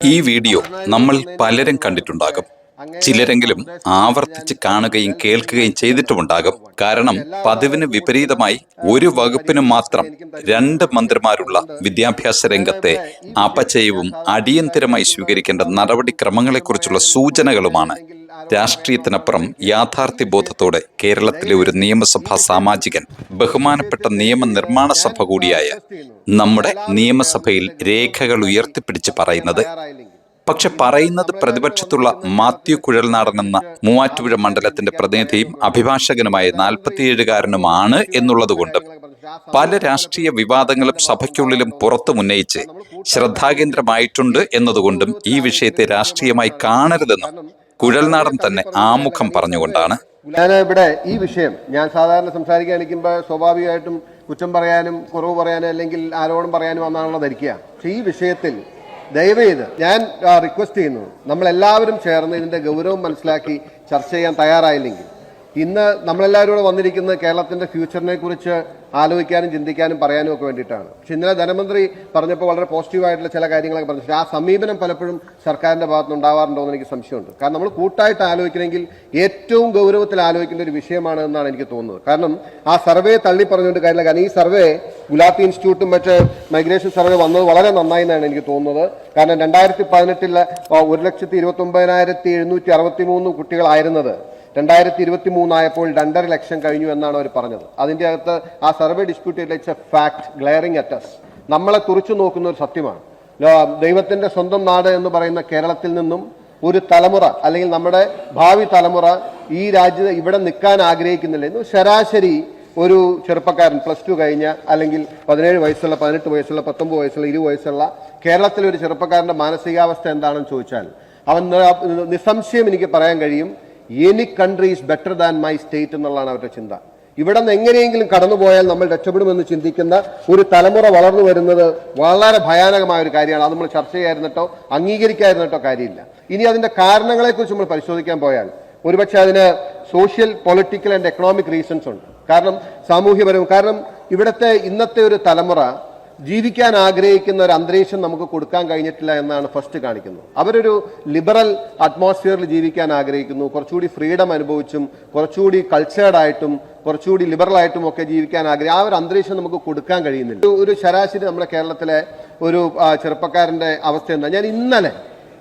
ഈ വീഡിയോ നമ്മൾ പലരും കണ്ടിട്ടുണ്ടാകും. ചിലരെങ്കിലും ആവർത്തിച്ച് കാണുകയും കേൾക്കുകയും ചെയ്തിട്ടുമുണ്ടാകും. കാരണം പതിവിന് വിപരീതമായി ഒരു വകുപ്പിന് മാത്രം രണ്ട് മന്ത്രിമാരുള്ള വിദ്യാഭ്യാസ രംഗത്തെ അപചയവും അടിയന്തിരമായി സ്വീകരിക്കേണ്ട നടപടിക്രമങ്ങളെക്കുറിച്ചുള്ള സൂചനകളുമാണ്. രാഷ്ട്രീയത്തിനപ്പുറം യാഥാർത്ഥ്യബോധത്തോടെ കേരളത്തിലെ ഒരു നിയമസഭാ സാമാജികൻ ബഹുമാനപ്പെട്ട നിയമനിർമ്മാണ സഭ കൂടിയായ നമ്മുടെ നിയമസഭയിൽ രേഖകൾ ഉയർത്തിപ്പിടിച്ച് പറയുന്നത് പക്ഷെ പറയുന്നത് പ്രതിപക്ഷത്തുള്ള മാത്യു കുഴൽനാടൻ എന്ന മൂവാറ്റുപുഴ മണ്ഡലത്തിന്റെ പ്രതിനിധിയും അഭിഭാഷകനുമായ നാൽപ്പത്തിയേഴുകാരനുമാണ് എന്നുള്ളതുകൊണ്ടും പല രാഷ്ട്രീയ വിവാദങ്ങളും സഭയ്ക്കുള്ളിലും പുറത്തും ഉന്നയിച്ച് ശ്രദ്ധാകേന്ദ്രമായിട്ടുണ്ട് എന്നതുകൊണ്ടും ഈ വിഷയത്തെ രാഷ്ട്രീയമായി കാണരുതെന്നും കുഴൽനാടൻ തന്നെ ആമുഖം പറഞ്ഞുകൊണ്ടാണ്. ഞാൻ ഇവിടെ ഈ വിഷയം ഞാൻ സാധാരണ സംസാരിക്കാൻ നിൽക്കുമ്പോൾ സ്വാഭാവികമായിട്ടും കുറ്റം പറയാനും കുറവ് പറയാനും അല്ലെങ്കിൽ ആരോടും പറയാനും വന്നാണല്ലോ ധരിക്കുക. പക്ഷേ ഈ വിഷയത്തിൽ ദയവ് ചെയ്ത് ഞാൻ റിക്വസ്റ്റ് ചെയ്യുന്നു. നമ്മളെല്ലാവരും ചേർന്ന് ഇതിന്റെ ഗൗരവം മനസ്സിലാക്കി ചർച്ച ചെയ്യാൻ തയ്യാറായില്ലെങ്കിൽ. ഇന്ന് നമ്മളെല്ലാവരും കൂടെ വന്നിരിക്കുന്നത് കേരളത്തിന്റെ ഫ്യൂച്ചറിനെ കുറിച്ച് ആലോചിക്കാനും ചിന്തിക്കാനും പറയാനും ഒക്കെ വേണ്ടിയിട്ടാണ്. പക്ഷെ ഇന്നലെ ധനമന്ത്രി പറഞ്ഞപ്പോൾ വളരെ പോസിറ്റീവായിട്ടുള്ള ചില കാര്യങ്ങളൊക്കെ പറഞ്ഞു പക്ഷേ ആ സമീപനം പലപ്പോഴും സർക്കാരിന്റെ ഭാഗത്ത് ഉണ്ടാവാറുണ്ടോ എന്ന് എനിക്ക് സംശയമുണ്ട്. കാരണം നമ്മൾ കൂട്ടായിട്ട് ആലോചിക്കണമെങ്കിൽ ഏറ്റവും ഗൗരവത്തിൽ ആലോചിക്കേണ്ട ഒരു വിഷയമാണ് എന്നാണ് എനിക്ക് തോന്നുന്നത്. കാരണം ആ സർവേ തള്ളി പറഞ്ഞുകൊണ്ട് കാര്യമില്ല. കാരണം ഈ സർവേ ഗുലാത്തി ഇൻസ്റ്റിറ്റ്യൂട്ടും മറ്റ് മൈഗ്രേഷൻ സർവേ വന്നത് വളരെ നന്നായി എന്നാണ് എനിക്ക് തോന്നുന്നത്. കാരണം രണ്ടായിരത്തി പതിനെട്ടിൽ ഒരു ലക്ഷത്തി ഇരുപത്തി ഒമ്പതിനായിരത്തി എഴുന്നൂറ്റി അറുപത്തി മൂന്ന് കുട്ടികളായിരുന്നത്. രണ്ടായിരത്തി ഇരുപത്തി മൂന്നായപ്പോൾ രണ്ടര ലക്ഷം കഴിഞ്ഞു എന്നാണ് അവർ പറഞ്ഞത്. അതിന്റെ അകത്ത് ആ survey dispute it's a fact glaring at us നമ്മളെ തുറച്ചു നോക്കുന്ന ഒരു സത്യമാണ്. ദൈവത്തിന്റെ സ്വന്തം നാട് എന്ന് പറയുന്ന കേരളത്തിൽ നിന്നും ഒരു തലമുറ അല്ലെങ്കിൽ നമ്മുടെ ഭാവി തലമുറ ഈ രാജ്യത്ത് ഇവിടെ നിൽക്കാൻ ആഗ്രഹിക്കുന്നില്ല. ഇന്ന് ശരാശരി ഒരു ചെറുപ്പക്കാരൻ പ്ലസ് ടു കഴിഞ്ഞ അല്ലെങ്കിൽ പതിനേഴ് വയസ്സുള്ള പതിനെട്ട് വയസ്സുള്ള പത്തൊമ്പത് വയസ്സുള്ള ഇരുപത് വയസ്സുള്ള കേരളത്തിലെ ഒരു ചെറുപ്പക്കാരന്റെ മാനസികാവസ്ഥ എന്താണെന്ന് ചോദിച്ചാൽ അവൻ നിസ്സംശയം എനിക്ക് പറയാൻ കഴിയും. Any country is better than my state എന്നുള്ളതാണ് അവരുടെ ചിന്ത. ഇവിടെ നിന്ന് എങ്ങനെയെങ്കിലും കടന്നുപോയാൽ നമ്മൾ രക്ഷപ്പെടുമെന്ന് ചിന്തിക്കുന്ന ഒരു തലമുറ വളർന്നു വരുന്നത് വളരെ ഭയാനകമായ ഒരു കാര്യമാണ്. അത് നമ്മൾ ചർച്ച ചെയ്യാതിരുന്നിട്ടോ അംഗീകരിക്കാതിരുന്നിട്ടോ കാര്യമില്ല. ഇനി അതിന്റെ കാരണങ്ങളെക്കുറിച്ച് നമ്മൾ പരിശോധിക്കാൻ പോയാൽ ഒരുപക്ഷെ അതിന് social political and economic reasons ഉണ്ട്. കാരണം സാമൂഹ്യപരവും കാരണം ഇവിടുത്തെ ഇന്നത്തെ ഒരു തലമുറ ജീവിക്കാൻ ആഗ്രഹിക്കുന്ന ഒരു അന്തരീക്ഷം നമുക്ക് കൊടുക്കാൻ കഴിഞ്ഞിട്ടില്ല എന്നാണ് ഫസ്റ്റ് കാണിക്കുന്നത്. അവരൊരു ലിബറൽ അറ്റ്മോസ്ഫിയറിൽ ജീവിക്കാൻ ആഗ്രഹിക്കുന്നു. കുറച്ചുകൂടി ഫ്രീഡം അനുഭവിച്ചും കുറച്ചുകൂടി കൾച്ചേർഡായിട്ടും കുറച്ചുകൂടി ലിബറൽ ആയിട്ടും ഒക്കെ ജീവിക്കാൻ ആഗ്രഹം ആ ഒരു അന്തരീക്ഷം നമുക്ക് കൊടുക്കാൻ കഴിയുന്നില്ല. ഒരു- ശരാശരി നമ്മുടെ കേരളത്തിലെ ഒരു ചെറുപ്പക്കാരന്റെ അവസ്ഥ എന്താ? ഞാൻ ഇന്നലെ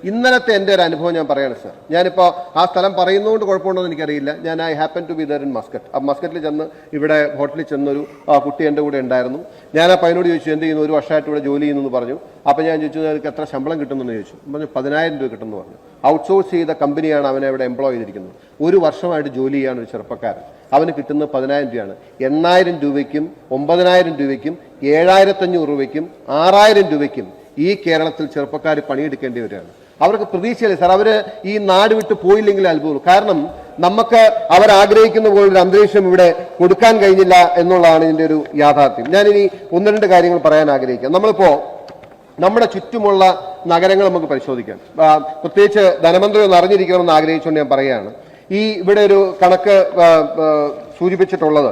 ഇന്നലത്തെ എന്റെ ഒരു അനുഭവം ഞാൻ പറയാണ് സർ. ഞാനിപ്പോൾ ആ സ്ഥലം പറയുന്നതുകൊണ്ട് കുഴപ്പമുണ്ടോ എന്ന് എനിക്കറിയില്ല. ഞാൻ I happen to be there in Muscat. ആ മസ്കറ്റിൽ ചെന്ന് ഇവിടെ ഹോട്ടലിൽ ചെന്നൊരു കുട്ടി എന്റെ കൂടെ ഉണ്ടായിരുന്നു. ഞാൻ ആ പയ്യനോട് ചോദിച്ചു എന്ത് ചെയ്യുന്നു? ഒരു വർഷമായിട്ട് ഇവിടെ ജോലി ചെയ്യുന്നു എന്ന് പറഞ്ഞു. അപ്പോൾ ഞാൻ ചോദിച്ചു നിനക്ക് എത്ര ശമ്പളം കിട്ടുമെന്ന് ചോദിച്ചു. പറഞ്ഞു പതിനായിരം രൂപ കിട്ടുമെന്ന് പറഞ്ഞു. ഔട്ട്സോഴ്സ് ചെയ്ത കമ്പനിയാണ് അവനെ ഇവിടെ എംപ്ലോയ് ചെയ്തിരിക്കുന്നത്. ഒരു വർഷമായിട്ട് ജോലി ചെയ്യാണ് ഒരു ചെറുപ്പക്കാരൻ. അവന് കിട്ടുന്നത് പതിനായിരം രൂപയാണ്. എണ്ണായിരം രൂപയ്ക്കും ഒമ്പതിനായിരം രൂപയ്ക്കും ഏഴായിരത്തഞ്ഞൂറ് രൂപയ്ക്കും ആറായിരം രൂപയ്ക്കും ഈ കേരളത്തിൽ ചെറുപ്പക്കാർ പണിയെടുക്കേണ്ടി വരികയാണ്. അവർക്ക് പ്രതീക്ഷയില്ല? സാർ അവർ ഈ നാട് വിട്ട് പോയില്ലെങ്കിൽ അത്ഭുതം കാരണം നമുക്ക് അവർ ആഗ്രഹിക്കുന്ന പോലൊരു അന്തരീക്ഷം ഇവിടെ കൊടുക്കാൻ കഴിഞ്ഞില്ല എന്നുള്ളതാണ് ഇതിന്റെ ഒരു യാഥാർത്ഥ്യം. ഞാൻ ഇനി ഒന്ന് രണ്ട് കാര്യങ്ങൾ പറയാൻ ആഗ്രഹിക്കാം. നമ്മളിപ്പോ നമ്മുടെ ചുറ്റുമുള്ള നഗരങ്ങൾ നമുക്ക് പരിശോധിക്കാം. പ്രത്യേകിച്ച് ധനമന്ത്രി ഒന്ന് അറിഞ്ഞിരിക്കണമെന്ന് ആഗ്രഹിച്ചുകൊണ്ട് ഞാൻ പറയുകയാണ്. ഈ ഇവിടെ ഒരു കണക്ക് സൂചിപ്പിച്ചിട്ടുള്ളത്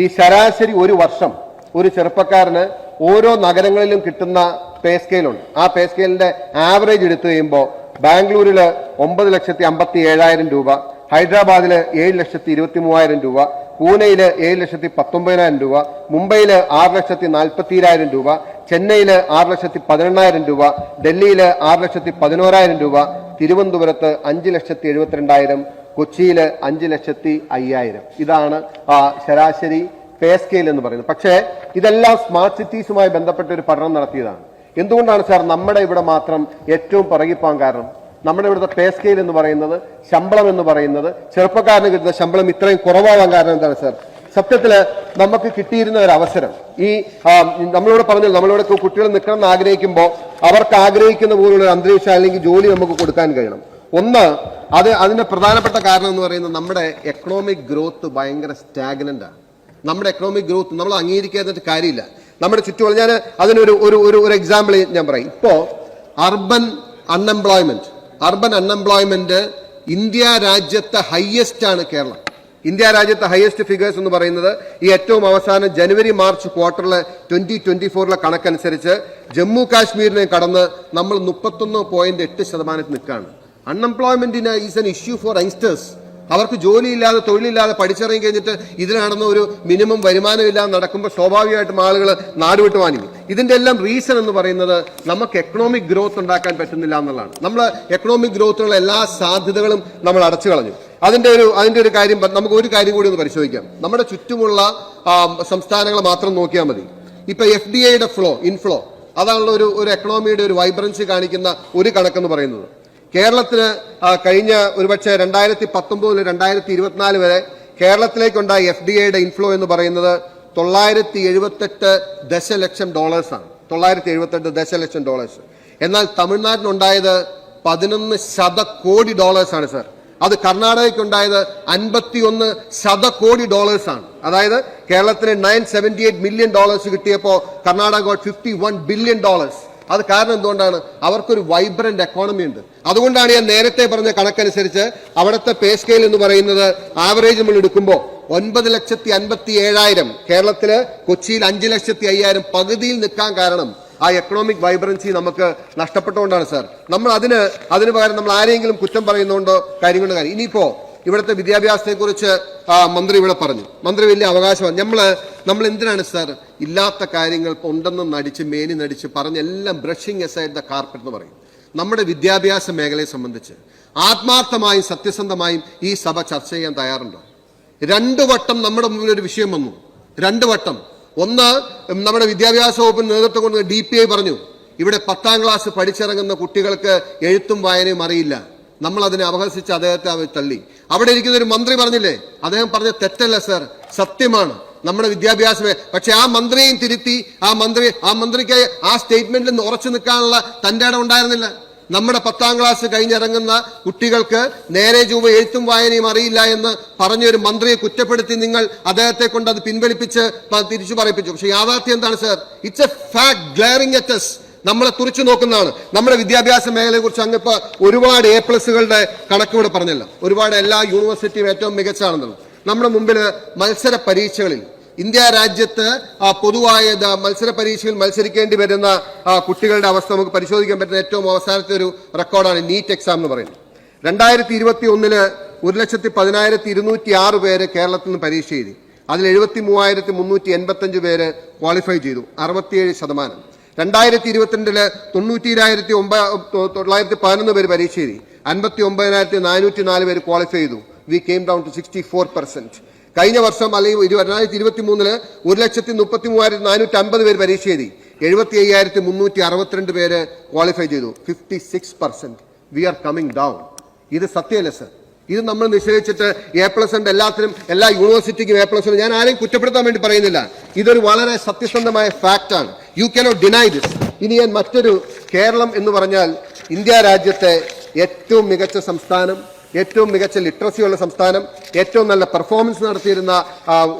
ഈ ശരാശരി ഒരു വർഷം ഒരു ചെറുപ്പക്കാരന് ഓരോ നഗരങ്ങളിലും കിട്ടുന്ന പേ സ്കെയിലുണ്ട്. ആ പേ സ്കെയിലിന്റെ ആവറേജ് എടുത്തു കഴിയുമ്പോൾ ബാംഗ്ലൂരിൽ ഒമ്പത് ലക്ഷത്തി അമ്പത്തി ഏഴായിരം രൂപ ഹൈദരാബാദിൽ ഏഴ് ലക്ഷത്തി ഇരുപത്തി മൂവായിരം രൂപ പൂനെയിൽ ഏഴ് ലക്ഷത്തി പത്തൊമ്പതിനായിരം രൂപ മുംബൈയിൽ ആറ് ലക്ഷത്തി നാൽപ്പത്തിരായിരം രൂപ ചെന്നൈയിൽ ആറ് ലക്ഷത്തി പതിനെണ്ണായിരം രൂപ ഡൽഹിയിൽ ആറ് ലക്ഷത്തി പതിനോരായിരം രൂപ തിരുവനന്തപുരത്ത് അഞ്ച് ലക്ഷത്തി എഴുപത്തിരണ്ടായിരം കൊച്ചിയിൽ അഞ്ച് ലക്ഷത്തി അയ്യായിരം. ഇതാണ് ആ, ശരാശരി പേ സ്കെയിൽ എന്ന് പറയുന്നത്. പക്ഷേ ഇതെല്ലാം സ്മാർട്ട് സിറ്റീസുമായി ബന്ധപ്പെട്ട ഒരു പഠനം നടത്തിയതാണ്. എന്തുകൊണ്ടാണ് സാർ നമ്മുടെ ഇവിടെ മാത്രം ഏറ്റവും പിറകിപ്പോകാൻ കാരണം? നമ്മുടെ ഇവിടുത്തെ പേ സ്കെയിൽ എന്ന് പറയുന്നത് ശമ്പളം എന്ന് പറയുന്നത് ചെറുപ്പക്കാരന് കിട്ടുന്ന ശമ്പളം ഇത്രയും കുറവാകാൻ കാരണം എന്താണ് സാർ? സത്യത്തിൽ നമുക്ക് കിട്ടിയിരുന്ന ഒരു അവസരം. ഈ നമ്മളോട് പറഞ്ഞു നമ്മളിവിടെ കുട്ടികൾ നിൽക്കണം എന്ന് ആഗ്രഹിക്കുമ്പോൾ അവർക്ക് ആഗ്രഹിക്കുന്ന പോലുള്ള ഒരു അന്തരീക്ഷം അല്ലെങ്കിൽ ജോലി നമുക്ക് കൊടുക്കാൻ കഴിയണം. ഒന്ന് അത് അതിന്റെ പ്രധാനപ്പെട്ട കാരണം എന്ന് പറയുന്നത് നമ്മുടെ എക്കണോമിക് ഗ്രോത്ത് ഭയങ്കര സ്റ്റാഗ്നന്റ് ആണ്. നമ്മുടെ എക്കണോമിക് ഗ്രോത്ത് നമ്മൾ അംഗീകരിക്കാതിട്ട് കാര്യമില്ല. നമ്മുടെ ചുറ്റുപാട് ഞാൻ അതിനൊരു ഒരു ഒരു ഒരു എക്സാമ്പിൾ ഞാൻ പറയും. ഇപ്പോൾ urban unemployment urban unemployment India രാജ്യത്തെ ഹയ്യസ്റ്റ് ആണ് കേരളം. ഇന്ത്യ രാജ്യത്തെ ഹയസ്റ്റ് ഫിഗേഴ്സ് എന്ന് പറയുന്നത് ഈ ഏറ്റവും അവസാനം ജനുവരി മാർച്ച് ക്വാർട്ടറിലെ ട്വന്റി ട്വന്റി ഫോറിലെ കണക്കനുസരിച്ച് ജമ്മു കാശ്മീരിനെ കടന്ന് നമ്മൾ മുപ്പത്തൊന്ന് പോയിന്റ് എട്ട് ശതമാനത്തിൽ നിൽക്കുകയാണ്. അൺഎംപ്ലോയ്മെന്റിന് is an issue for youngsters അവർക്ക് ജോലിയില്ലാതെ തൊഴിലില്ലാതെ പഠിച്ചിറങ്ങി കഴിഞ്ഞിട്ട് ഇതിനാണെന്ന് ഒരു മിനിമം വരുമാനമില്ലാതെ നടക്കുമ്പോൾ സ്വാഭാവികമായിട്ടും ആളുകൾ നാടുവിട്ട് വാങ്ങിക്കും ഇതിന്റെ എല്ലാം റീസൺ എന്ന് പറയുന്നത് നമുക്ക് എക്കണോമിക് ഗ്രോത്ത് ഉണ്ടാക്കാൻ പറ്റുന്നില്ല എന്നുള്ളതാണ്. നമ്മൾ എക്കണോമിക് ഗ്രോത്തിനുള്ള എല്ലാ സാധ്യതകളും നമ്മൾ അടച്ചു കളഞ്ഞു. അതിന്റെ ഒരു അതിന്റെ ഒരു കാര്യം നമുക്ക് ഒരു കാര്യം കൂടി ഒന്ന് പരിശോധിക്കാം. നമ്മുടെ ചുറ്റുമുള്ള സംസ്ഥാനങ്ങൾ മാത്രം നോക്കിയാൽ മതി. ഇപ്പൊ എഫ് ഡി ഐയുടെ ഫ്ലോ ഇൻഫ്ലോ അതാണല്ലോ ഒരു ഒരു എക്കണോമിയുടെ ഒരു വൈബ്രൻസി കാണിക്കുന്ന ഒരു കണക്കെന്ന് പറയുന്നത്. കേരളത്തിന് കഴിഞ്ഞ ഒരുപക്ഷെ രണ്ടായിരത്തി പത്തൊമ്പത് രണ്ടായിരത്തി ഇരുപത്തിനാല് വരെ കേരളത്തിലേക്കുണ്ടായ എഫ് ഡി ഐയുടെ ഇൻഫ്ലോ എന്ന് പറയുന്നത് തൊള്ളായിരത്തി എഴുപത്തെട്ട് ദശലക്ഷം ഡോളേഴ്സാണ് തൊള്ളായിരത്തി എഴുപത്തെട്ട് ദശലക്ഷം ഡോളേഴ്സ് എന്നാൽ തമിഴ്നാട്ടിനുണ്ടായത് പതിനൊന്ന് ശതകോടി ഡോളേഴ്സാണ് സർ അത് കർണാടകയ്ക്കുണ്ടായത് അൻപത്തിയൊന്ന് ശതകോടി ഡോളേഴ്സാണ് അതായത് കേരളത്തിന് nine seventy eight million dollars കിട്ടിയപ്പോൾ Karnataka fifty one billion dollars അത് കാരണം എന്തുകൊണ്ടാണ്? അവർക്കൊരു വൈബ്രന്റ് എക്കോണമി ഉണ്ട്. അതുകൊണ്ടാണ് ഞാൻ നേരത്തെ പറഞ്ഞ കണക്കനുസരിച്ച് അവിടുത്തെ പേ സ്കെയിൽ എന്ന് പറയുന്നത് ആവറേജ് നമ്മൾ എടുക്കുമ്പോൾ ഒൻപത് ലക്ഷത്തി അൻപത്തി ഏഴായിരം കേരളത്തിൽ കൊച്ചിയിൽ അഞ്ച് ലക്ഷത്തി അയ്യായിരം പകുതിയിൽ നിൽക്കാൻ കാരണം ആ എക്കണോമിക് വൈബ്രൻസി നമുക്ക് നഷ്ടപ്പെട്ടുകൊണ്ടാണ് സാർ. നമ്മൾ അതിന് അതിന് പകരം നമ്മൾ ആരെങ്കിലും കുറ്റം പറയുന്നതുകൊണ്ടോ കാര്യം കൊണ്ട് കാര്യം ഇനിയിപ്പോ ഇവിടുത്തെ വിദ്യാഭ്യാസത്തെക്കുറിച്ച് മന്ത്രി ഇവിടെ പറഞ്ഞു. മന്ത്രി വലിയ അവകാശമാണ്. നമ്മൾ നമ്മൾ എന്തിനാണ് സാർ ഇല്ലാത്ത കാര്യങ്ങൾ ഉണ്ടെന്ന് നടിച്ച് മേനി നടിച്ച് പറഞ്ഞ് എല്ലാം ബ്രഷിങ് എസൈഡ് ദ കാർപ്പറ്റ് എന്ന് പറയും. നമ്മുടെ വിദ്യാഭ്യാസ മേഖലയെ സംബന്ധിച്ച് ആത്മാർത്ഥമായും സത്യസന്ധമായും ഈ സഭ ചർച്ച ചെയ്യാൻ തയ്യാറുണ്ടോ? രണ്ടു വട്ടം നമ്മുടെ മുമ്പിൽ ഒരു വിഷയം വന്നു. രണ്ടു വട്ടം. ഒന്ന് നമ്മുടെ വിദ്യാഭ്യാസ വകുപ്പിന് നേതൃത്വം കൊണ്ട് ഡി പറഞ്ഞു ഇവിടെ പത്താം ക്ലാസ് പഠിച്ചിറങ്ങുന്ന കുട്ടികൾക്ക് എഴുത്തും വായനയും അറിയില്ല. നമ്മൾ അതിനെ അപഹസിച്ച് അദ്ദേഹത്തെ അവർ തള്ളി. അവിടെ ഇരിക്കുന്ന ഒരു മന്ത്രി പറഞ്ഞില്ലേ? അദ്ദേഹം പറഞ്ഞ തെറ്റല്ല സർ. സത്യമാണ്. നമ്മുടെ വിദ്യാഭ്യാസമേ. പക്ഷെ ആ മന്ത്രിയെയും തിരുത്തി ആ മന്ത്രി ആ മന്ത്രിക്ക് ആ സ്റ്റേറ്റ്മെന്റിൽ നിന്ന് ഉറച്ചു നിൽക്കാനുള്ള തന്റെ ഇടം ഉണ്ടായിരുന്നില്ല. നമ്മുടെ പത്താം ക്ലാസ് കഴിഞ്ഞിറങ്ങുന്ന കുട്ടികൾക്ക് നേരെ ചൊവ്വ എഴുത്തും വായനയും അറിയില്ല എന്ന് പറഞ്ഞ ഒരു മന്ത്രിയെ കുറ്റപ്പെടുത്തി നിങ്ങൾ അദ്ദേഹത്തെ കൊണ്ട് അത് പിൻവലിപ്പിച്ച് തിരിച്ചു പറയിപ്പിച്ചു. പക്ഷെ യാഥാർത്ഥ്യം എന്താണ് sir? It's a fact glaring at us നമ്മളെ തുറച്ചു നോക്കുന്നതാണ്. നമ്മുടെ വിദ്യാഭ്യാസ മേഖലയെ കുറിച്ച് അങ്ങ് ഒരുപാട് എ പ്ലസുകളുടെ കണക്ക് ഇവിടെ പറഞ്ഞല്ലോ. ഒരുപാട് എല്ലാ യൂണിവേഴ്സിറ്റിയും ഏറ്റവും മികച്ചാണെന്നുള്ളത് നമ്മുടെ മുമ്പിൽ മത്സര പരീക്ഷകളിൽ ഇന്ത്യ രാജ്യത്ത് പൊതുവായ മത്സര പരീക്ഷയിൽ മത്സരിക്കേണ്ടി വരുന്ന കുട്ടികളുടെ അവസ്ഥ നമുക്ക് പരിശോധിക്കാൻ പറ്റുന്ന ഏറ്റവും അവസാനത്തെ ഒരു റെക്കോർഡാണ് നീറ്റ് എക്സാം എന്ന് പറയുന്നത്. രണ്ടായിരത്തി ഇരുപത്തി ഒന്നിൽ ഒരു ലക്ഷത്തി പതിനായിരത്തി ഇരുന്നൂറ്റി ആറ് പേര് കേരളത്തിൽ നിന്ന് പരീക്ഷ എഴുതി. അതിൽ എഴുപത്തി മൂവായിരത്തി മുന്നൂറ്റി എൺപത്തഞ്ച് പേര് ക്വാളിഫൈ ചെയ്തു. അറുപത്തിയേഴ് ശതമാനം. രണ്ടായിരത്തി ഇരുപത്തിരണ്ടിൽ തൊണ്ണൂറ്റിരായിരത്തി ഒമ്പത് തൊള്ളായിരത്തി പതിനൊന്ന് പേര് പരീക്ഷ എഴുതി അൻപത്തി ഒമ്പതിനായിരത്തി നാനൂറ്റി നാല് പേര് ക്വാളിഫൈ ചെയ്തു. We came down to sixty four percent കഴിഞ്ഞ വർഷം അല്ലെങ്കിൽ രണ്ടായിരത്തി ഇരുപത്തി മൂന്നിൽ ഒരു ലക്ഷത്തി മുപ്പത്തി മൂവായിരത്തി നാനൂറ്റി അമ്പത് പേര് പരീക്ഷ എഴുതി എഴുപത്തി അയ്യായിരത്തി മുന്നൂറ്റി അറുപത്തിരണ്ട് പേര് ക്വാളിഫൈ ചെയ്തു. Fifty six percent we are coming down ഇത് സത്യമല്ല സർ ഇത് നമ്മൾ നിശ്ചയിച്ചിട്ട് എ പ്ലസ് ഉണ്ട് എല്ലാത്തിനും എല്ലാ യൂണിവേഴ്സിറ്റിക്കും എ പ്ലസ് ഉണ്ട്. ഞാൻ ആരെയും കുറ്റപ്പെടുത്താൻ വേണ്ടി പറയുന്നില്ല. ഇതൊരു വളരെ സത്യസന്ധമായ ഫാക്റ്റാണ് യു കനോട്ട് ഡിനൈ ദിസ് ഇനി ഞാൻ മറ്റൊരു കേരളം എന്ന് പറഞ്ഞാൽ ഇന്ത്യ രാജ്യത്തെ ഏറ്റവും മികച്ച സംസ്ഥാനം ഏറ്റവും മികച്ച ലിറ്ററസി ഉള്ള സംസ്ഥാനം ഏറ്റവും നല്ല പെർഫോമൻസ് നടത്തിയിരുന്ന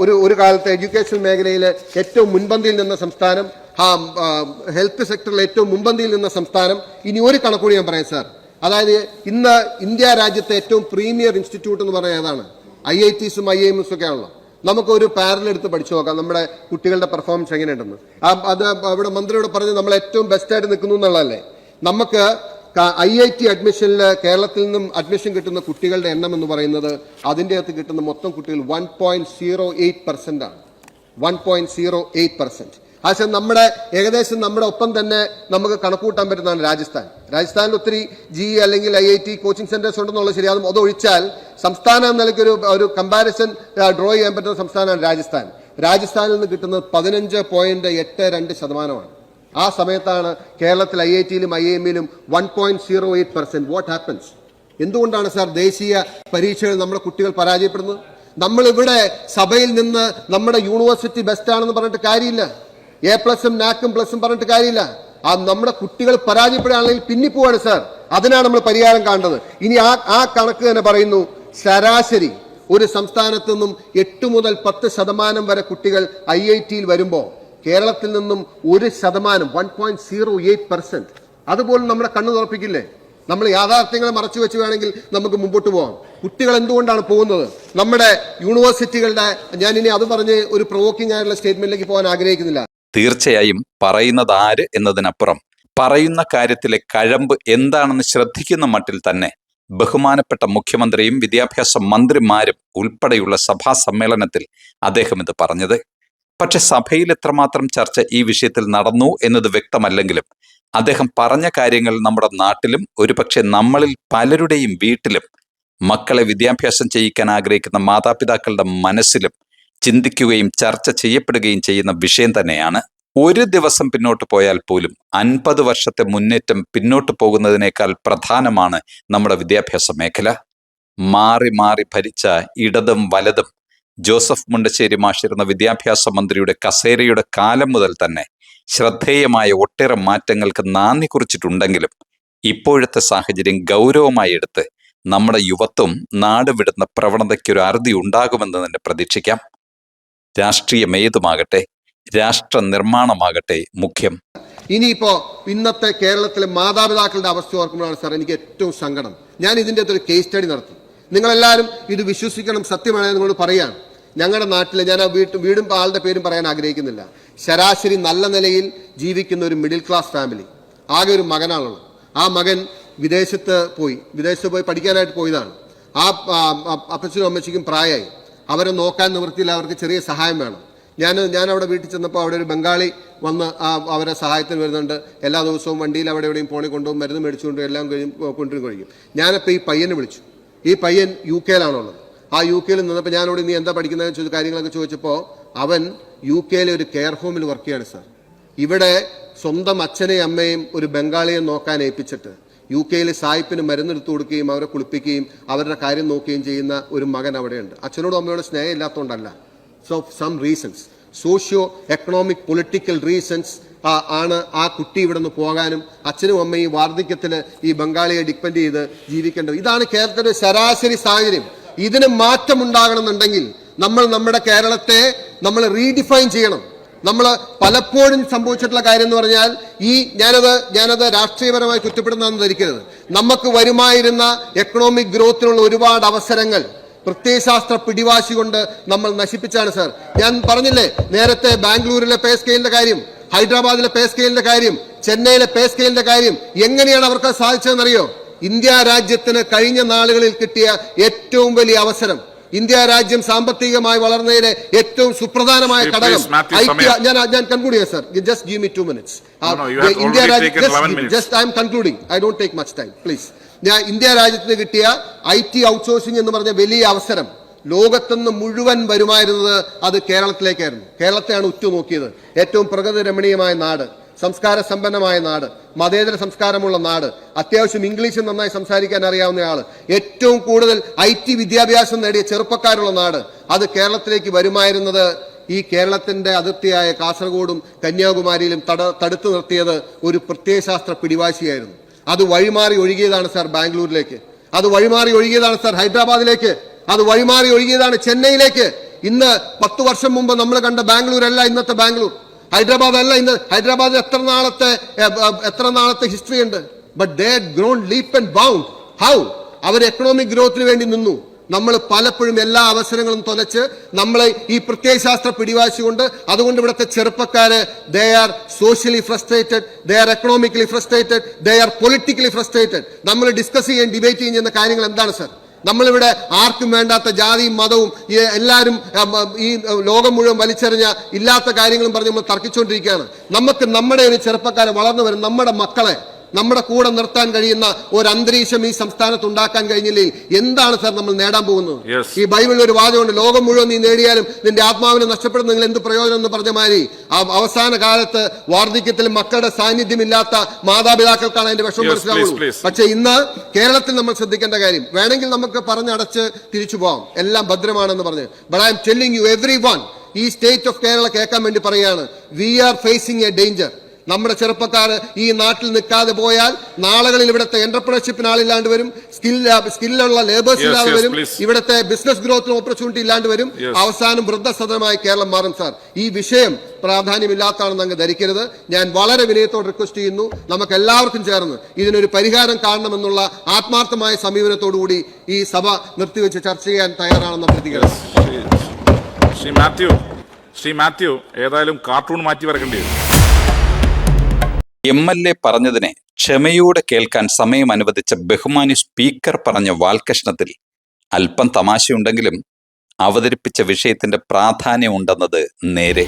ഒരു ഒരു കാലത്തെ എഡ്യൂക്കേഷൻ മേഖലയിൽ ഏറ്റവും മുൻപന്തിയിൽ നിന്ന സംസ്ഥാനം ഹെൽത്ത് സെക്ടറിൽ ഏറ്റവും മുൻപന്തിയിൽ നിന്ന സംസ്ഥാനം. ഇനി ഒരു കണക്കൂടി ഞാൻ പറയാം സാർ അതായത് ഇന്ന് ഇന്ത്യ രാജ്യത്തെ ഏറ്റവും പ്രീമിയർ ഇൻസ്റ്റിറ്റ്യൂട്ട് എന്ന് പറയുന്നത് ഏതാണ്? ഐ ഐ ടിസും ഐ എമ്മും ഒക്കെ ആണല്ലോ. നമുക്ക് ഒരു പാരൽ എടുത്ത് പഠിച്ചു നോക്കാം. നമ്മുടെ കുട്ടികളുടെ പെർഫോമൻസ് എങ്ങനെയുണ്ടെന്ന്. അത് അവിടെ മന്ത്രിയോട് പറഞ്ഞ് നമ്മൾ ഏറ്റവും ബെസ്റ്റായിട്ട് നിൽക്കുന്നു എന്നുള്ളതല്ലേ? നമുക്ക് ഐ ഐ ടി അഡ്മിഷനിൽ കേരളത്തിൽ നിന്നും അഡ്മിഷൻ കിട്ടുന്ന കുട്ടികളുടെ എണ്ണം എന്ന് പറയുന്നത് അതിന്റെ അകത്ത് കിട്ടുന്ന മൊത്തം കുട്ടികൾ one point zero eight percent ആണ്. One point zero eight percent പക്ഷെ നമ്മുടെ ഏകദേശം നമ്മുടെ ഒപ്പം തന്നെ നമുക്ക് കണക്കൂട്ടാൻ പറ്റുന്നതാണ് രാജസ്ഥാൻ. രാജസ്ഥാനിൽ ഒത്തിരി ജി അല്ലെങ്കിൽ I I T coaching centres ഉണ്ടെന്നുള്ളത് ശരി അത് അതൊഴിച്ചാൽ സംസ്ഥാനം നിലയ്ക്ക് ഒരു ഒരു കമ്പാരിസൺ ഡ്രോ ചെയ്യാൻ പറ്റുന്ന സംസ്ഥാനമാണ് രാജസ്ഥാൻ. രാജസ്ഥാനിൽ നിന്ന് കിട്ടുന്നത് പതിനഞ്ച് പോയിന്റ് എട്ട് രണ്ട് ശതമാനമാണ്. ആ സമയത്താണ് കേരളത്തിൽ ഐ ഐ ടിയിലും I എമ്മിലും one point zero eight percent what happens എന്തുകൊണ്ടാണ് സാർ ദേശീയ പരീക്ഷകൾ നമ്മുടെ കുട്ടികൾ പരാജയപ്പെടുന്നത്? നമ്മളിവിടെ സഭയിൽ നിന്ന് നമ്മുടെ യൂണിവേഴ്സിറ്റി ബെസ്റ്റ് ആണെന്ന് പറഞ്ഞിട്ട് കാര്യമില്ല. എ പ്ലസും നാക്കും പ്ലസും പറഞ്ഞിട്ട് കാര്യമില്ല. ആ നമ്മുടെ കുട്ടികൾ പരാജയപ്പെടുകയാണെങ്കിൽ പിന്നിപ്പോവാണ് സാർ. അതിനാണ് നമ്മൾ പരിഹാരം കാണേണ്ടത്. ഇനി ആ ആ കണക്ക് തന്നെ പറയുന്നു ശരാശരി ഒരു സംസ്ഥാനത്ത് നിന്നും എട്ട് മുതൽ പത്ത് ശതമാനം വരെ കുട്ടികൾ ഐ ഐ ടിയിൽ വരുമ്പോൾ കേരളത്തിൽ നിന്നും ഒരു ശതമാനം one point zero eight percent അതുപോലും നമ്മുടെ കണ്ണു തുറപ്പിക്കില്ലേ? നമ്മൾ യാഥാർത്ഥ്യങ്ങളെ മറച്ചു വെച്ച് വേണമെങ്കിൽ നമുക്ക് മുമ്പോട്ട് പോകാം കുട്ടികൾ എന്തുകൊണ്ടാണ് പോകുന്നത്? നമ്മുടെ യൂണിവേഴ്സിറ്റികളുടെ ഞാനിനി അത് പറഞ്ഞ് ഒരു പ്രൊവോക്കിംഗ് ആയിട്ടുള്ള സ്റ്റേറ്റ്മെന്റിലേക്ക് പോകാൻ ആഗ്രഹിക്കുന്നില്ല. തീർച്ചയായും പറയുന്നത് ആര് എന്നതിനപ്പുറം പറയുന്ന കാര്യത്തിലെ കഴമ്പ് എന്താണെന്ന് ശ്രദ്ധിക്കുന്ന മട്ടിൽ തന്നെ ബഹുമാനപ്പെട്ട മുഖ്യമന്ത്രിയും വിദ്യാഭ്യാസ മന്ത്രിമാരും ഉൾപ്പെടെയുള്ള സഭാ സമ്മേളനത്തിൽ അദ്ദേഹം ഇത് പറഞ്ഞത്. പക്ഷെ സഭയിൽ എത്രമാത്രം ചർച്ച ഈ വിഷയത്തിൽ നടന്നു എന്നത് വ്യക്തമല്ലെങ്കിലും അദ്ദേഹം പറഞ്ഞ കാര്യങ്ങൾ നമ്മുടെ നാട്ടിലും ഒരുപക്ഷെ നമ്മളിൽ പലരുടെയും വീട്ടിലും മക്കളെ വിദ്യാഭ്യാസം ചെയ്യിക്കാൻ ആഗ്രഹിക്കുന്ന മാതാപിതാക്കളുടെ മനസ്സിലും ചിന്തിക്കുകയും ചർച്ച ചെയ്യപ്പെടുകയും ചെയ്യുന്ന വിഷയം തന്നെയാണ്. ഒരു ദിവസം പിന്നോട്ട് പോയാൽ പോലും അൻപത് വർഷത്തെ മുന്നേറ്റം പിന്നോട്ട് പോകുന്നതിനേക്കാൾ പ്രധാനമാണ് നമ്മുടെ വിദ്യാഭ്യാസ മേഖല. മാറി മാറി ഭരിച്ച ഇടതും വലതും ജോസഫ് മുണ്ടശ്ശേരി മാഷിരുന്ന വിദ്യാഭ്യാസ മന്ത്രിയുടെ കസേരയുടെ കാലം മുതൽ തന്നെ ശ്രദ്ധേയമായ ഒട്ടേറെ മാറ്റങ്ങൾക്ക് നാന്ദി കുറിച്ചിട്ടുണ്ടെങ്കിലും ഇപ്പോഴത്തെ സാഹചര്യം ഗൗരവമായി എടുത്ത് നമ്മുടെ യുവത്വം നാട് വിടുന്ന പ്രവണതയ്ക്ക് ഒരു അറുതി ഉണ്ടാകുമെന്ന് തന്നെ പ്രതീക്ഷിക്കാം. രാഷ്ട്രീയം ഏതുമാകട്ടെ രാഷ്ട്ര നിർമ്മാണമാകട്ടെ മുഖ്യം. ഇനിയിപ്പോ ഇന്നത്തെ കേരളത്തിലെ മാതാപിതാക്കളുടെ അവസ്ഥ ഓർക്കുമ്പോഴാണ് സാർ എനിക്ക് ഏറ്റവും സങ്കടം. ഞാൻ ഇതിന്റെ ഒരു കേസ് സ്റ്റഡി നടത്തി. നിങ്ങളെല്ലാവരും ഇത് വിശ്വസിക്കണം സത്യമാണ് നിങ്ങളോട് പറയാണ്. ഞങ്ങളുടെ നാട്ടിലെ ഞാൻ ആ വീട്ട് വീടും ആളുടെ പേരും പറയാൻ ആഗ്രഹിക്കുന്നില്ല. ശരാശരി നല്ല നിലയിൽ ജീവിക്കുന്ന ഒരു മിഡിൽ ക്ലാസ് ഫാമിലി ആകെ ഒരു മകനാണുള്ളത്. ആ മകൻ വിദേശത്ത് പോയി. വിദേശത്ത് പോയി പഠിക്കാനായിട്ട് പോയതാണ്. ആ അപ്പച്ചനും അമ്മച്ചിക്കും പ്രായമായി. അവരെ നോക്കാൻ നിവൃത്തിയില്ല അവർക്ക് ചെറിയ സഹായം വേണം. ഞാൻ ഞാൻ അവിടെ വീട്ടിൽ ചെന്നപ്പോൾ അവിടെ ഒരു ബംഗാളി വന്ന് അവരെ സഹായത്തിന് വരുന്നുണ്ട്. എല്ലാ ദിവസവും വണ്ടിയിൽ അവിടെ എവിടെയും പോണി കൊണ്ടുപോകും മരുന്ന് മേടിച്ചുകൊണ്ടും എല്ലാം കഴിയും കൊണ്ടുവരും കഴിയും. ഞാനപ്പോൾ ഈ പയ്യനെ വിളിച്ചു. ഈ പയ്യൻ യു കെയിലാണുള്ളത്. ആ യു കെയിൽ നിന്നപ്പോൾ ഞാനോട് നീ എന്താ പഠിക്കുന്നതെന്ന് ചോദിച്ച കാര്യങ്ങളൊക്കെ ചോദിച്ചപ്പോൾ അവൻ യു കെയിലെ ഒരു കെയർ ഹോമിൽ വർക്ക് ചെയ്യാണ് സാർ. ഇവിടെ സ്വന്തം അച്ഛനെയും അമ്മയും ഒരു ബംഗാളിയെ നോക്കാൻ ഏൽപ്പിച്ചിട്ട് യു കെയിൽ സായിപ്പിന് മരുന്നെടുത്തു കൊടുക്കുകയും അവരെ കുളിപ്പിക്കുകയും അവരുടെ കാര്യം നോക്കുകയും ചെയ്യുന്ന ഒരു മകൻ അവിടെയുണ്ട്. അച്ഛനോടും അമ്മയോടും സ്നേഹം ഇല്ലാത്തതുകൊണ്ടല്ല so some reasons socio economic political reasons ആണ് ആ കുട്ടി ഇവിടെ നിന്ന് പോകാനും അച്ഛനും അമ്മയും വാർദ്ധക്യത്തിൽ ഈ ബംഗാളിയെ ഡിപ്പെൻഡ് ചെയ്ത് ജീവിക്കേണ്ടത്. ഇതാണ് കേരളത്തിന്റെ ശരാശരി സാഹചര്യം. ഇതിന് മാറ്റമുണ്ടാകണമെന്നുണ്ടെങ്കിൽ നമ്മൾ നമ്മുടെ കേരളത്തെ നമ്മൾ റീഡിഫൈൻ ചെയ്യണം. നമ്മൾ പലപ്പോഴും സംഭവിച്ചിട്ടുള്ള കാര്യം എന്ന് പറഞ്ഞാൽ ഈ ഞാനത് ഞാനത് രാഷ്ട്രീയപരമായി കുറ്റപ്പെടുന്നതെന്ന് ധരിക്കരുത്. നമുക്ക് വരുമായിരുന്ന എക്കണോമിക് ഗ്രോത്തിനുള്ള ഒരുപാട് അവസരങ്ങൾ പ്രത്യയശാസ്ത്ര പിടിവാശി കൊണ്ട് നമ്മൾ നശിപ്പിച്ചാണ് സാർ ഞാൻ പറഞ്ഞില്ലേ നേരത്തെ ബാംഗ്ലൂരിലെ പേ സ്കെയിലിന്റെ കാര്യം ഹൈദരാബാദിലെ പേ സ്കെയിലിന്റെ കാര്യം ചെന്നൈയിലെ പേ സ്കെയിലിന്റെ കാര്യം എങ്ങനെയാണ് അവർക്ക് സാധിച്ചതെന്നറിയോ? ഇന്ത്യ രാജ്യത്തിന് കഴിഞ്ഞ നാളുകളിൽ കിട്ടിയ ഏറ്റവും വലിയ അവസരം ഇന്ത്യ രാജ്യം സാമ്പത്തികമായി വളർന്നതിലെ ഏറ്റവും സുപ്രധാനമായ ഘടകം ഐക്യ ഞാൻ ഞാൻ കൺക്ലൂഡ് ചെയ്യാം sir just give me two minutes India no, you have already taken 11 minutes. Just I'm concluding I don't take much time please ഞാൻ ഇന്ത്യ രാജ്യത്തിന് കിട്ടിയ ഐ ടി ഔട്ട്സോഴ്സിംഗ് എന്ന് പറഞ്ഞ വലിയ അവസരം. ലോകത്തുനിന്ന് മുഴുവൻ വരുമായിരുന്നത് അത് കേരളത്തിലേക്കായിരുന്നു. കേരളത്തെയാണ് ഉറ്റുനോക്കിയത്. ഏറ്റവും പ്രകൃതി രമണീയമായ നാട് സംസ്കാര സമ്പന്നമായ നാട്. മതേതര സംസ്കാരമുള്ള നാട്. അത്യാവശ്യം ഇംഗ്ലീഷ് നന്നായി സംസാരിക്കാൻ അറിയാവുന്ന ആൾ ഏറ്റവും കൂടുതൽ ഐ ടി വിദ്യാഭ്യാസം നേടിയ ചെറുപ്പക്കാരുള്ള നാട്. അത് കേരളത്തിലേക്ക് വരുമായിരുന്നത് ഈ കേരളത്തിന്റെ അതിർത്തിയായ കാസർഗോഡും കന്യാകുമാരിയിലും തട തടുത്തു നിർത്തിയത് ഒരു പ്രത്യയശാസ്ത്ര പിടിവാശിയായിരുന്നു. അത് വഴിമാറി ഒഴുകിയതാണ് സാർ ബാംഗ്ലൂരിലേക്ക്. അത് വഴിമാറി ഒഴുകിയതാണ് സാർ ഹൈദരാബാദിലേക്ക്. അത് വഴിമാറി ഒഴുകിയതാണ് ചെന്നൈയിലേക്ക്. ഇന്ന് പത്ത് വർഷം മുമ്പ് നമ്മൾ കണ്ട ബാംഗ്ലൂർ അല്ല ഇന്നത്തെ ബാംഗ്ലൂർ. ഹൈദരാബാദ് അല്ല ഇന്ന് ഹൈദരാബാദിൽ എത്ര നാളത്തെ എത്ര നാളത്തെ ഹിസ്റ്ററി ഉണ്ട്? But they grown leap and bound how our economic ഗ്രോത്തിന് വേണ്ടി നിന്നു. നമ്മൾ പലപ്പോഴും എല്ലാ അവസരങ്ങളും തുലച്ച് നമ്മളെ ഈ പ്രത്യയശാസ്ത്ര പിടിവാശി കൊണ്ട് അതുകൊണ്ട് ഇവിടുത്തെ ചെറുപ്പക്കാര് they are socially frustrated they are economically frustrated they are politically frustrated നമ്മൾ ഡിസ്കസ് ചെയ്യാൻ ഡിബേറ്റ് ചെയ്യുന്ന കാര്യങ്ങൾ എന്താണ് സർ നമ്മളിവിടെ ആർക്കും വേണ്ടാത്ത ജാതിയും മതവും എല്ലാവരും ഈ ലോകം മുഴുവൻ വലിച്ചെറിഞ്ഞ ഇല്ലാത്ത കാര്യങ്ങളും പറഞ്ഞ് നമ്മൾ തർക്കിച്ചുകൊണ്ടിരിക്കുകയാണ്. നമുക്ക് നമ്മുടെ ഒരു ചെറുപ്പക്കാരെ വളർന്നു വരും നമ്മുടെ മക്കളെ നമ്മുടെ കൂടെ നിർത്താൻ കഴിയുന്ന ഒരു അന്തരീക്ഷം ഈ സംസ്ഥാനത്ത് ഉണ്ടാക്കാൻ കഴിഞ്ഞില്ലേ എന്താണ് സാർ നമ്മൾ നേടാൻ പോകുന്നത്? ഈ ബൈബിളിൽ ഒരു വാചകമുണ്ട് ലോകം മുഴുവൻ നീ നേടിയാലും നിന്റെ ആത്മാവിനെ നഷ്ടപ്പെടുന്ന നിങ്ങൾ എന്ത് പ്രയോജനം എന്ന് പറഞ്ഞ മാതിരി അവസാന കാലത്ത് വാർദ്ധക്യത്തിൽ മക്കളുടെ സാന്നിധ്യമില്ലാത്ത മാതാപിതാക്കൾക്കാണ് അതിന്റെ വിഷമം മനസ്സിലാവുന്നത് മനസ്സിലാവുള്ളൂ. പക്ഷെ ഇന്ന് കേരളത്തിൽ നമ്മൾ ശ്രദ്ധിക്കേണ്ട കാര്യം വേണമെങ്കിൽ നമുക്ക് പറഞ്ഞടച്ച് തിരിച്ചു പോകാം എല്ലാം ഭദ്രമാണെന്ന് പറഞ്ഞ്. But I'm telling you everyone ഈ സ്റ്റേറ്റ് ഓഫ് കേരള കേൾക്കാൻ വേണ്ടി പറയുകയാണ്. We are facing a danger നമ്മുടെ ചെറുപ്പക്കാർ ഈ നാട്ടിൽ നിൽക്കാതെ പോയാൽ നാളുകളിൽ ഇവിടുത്തെ എന്റർപ്രണർഷിപ്പിന് ആളില്ലാണ്ട് വരും സ്കിൽ സ്കില്ലുള്ള ലേബേഴ്സ് ഇല്ലാതെ വരും ഇവിടുത്തെ ബിസിനസ് ഗ്രോത്തിന് ഓപ്പർച്യൂണിറ്റി ഇല്ലാണ്ട് വരും. അവസാനം വൃദ്ധസദനമായി കേരളം മാറും സാർ ഈ വിഷയം പ്രാധാന്യമില്ലാത്തതാണെന്ന് അങ്ങ് ധരിക്കരുത്. ഞാൻ വളരെ വിനയത്തോട് റിക്വസ്റ്റ് ചെയ്യുന്നു. നമുക്ക് എല്ലാവർക്കും ചേർന്ന് ഇതിനൊരു പരിഹാരം കാണണമെന്നുള്ള ആത്മാർത്ഥമായ സമീപനത്തോടുകൂടി ഈ സഭ നിർത്തിവെച്ച് ചർച്ച ചെയ്യാൻ തയ്യാറാണെന്ന് പ്രതികരിക്കുന്നു ശ്രീ- ശ്രീ മാത്യു ശ്രീ മാത്യു ഏതായാലും കാർട്ടൂൺ മാറ്റി വരക്കേണ്ടി വരും. എം എൽ എ പറഞ്ഞതിനെ ക്ഷമയോടെ കേൾക്കാൻ സമയം അനുവദിച്ച ബഹുമാനി സ്പീക്കർ പറഞ്ഞ വാൽകഷ്ണത്തിൽ അല്പം തമാശയുണ്ടെങ്കിലും അവതരിപ്പിച്ച വിഷയത്തിന്റെ പ്രാധാന്യം ഉണ്ടെന്നത് നേരെ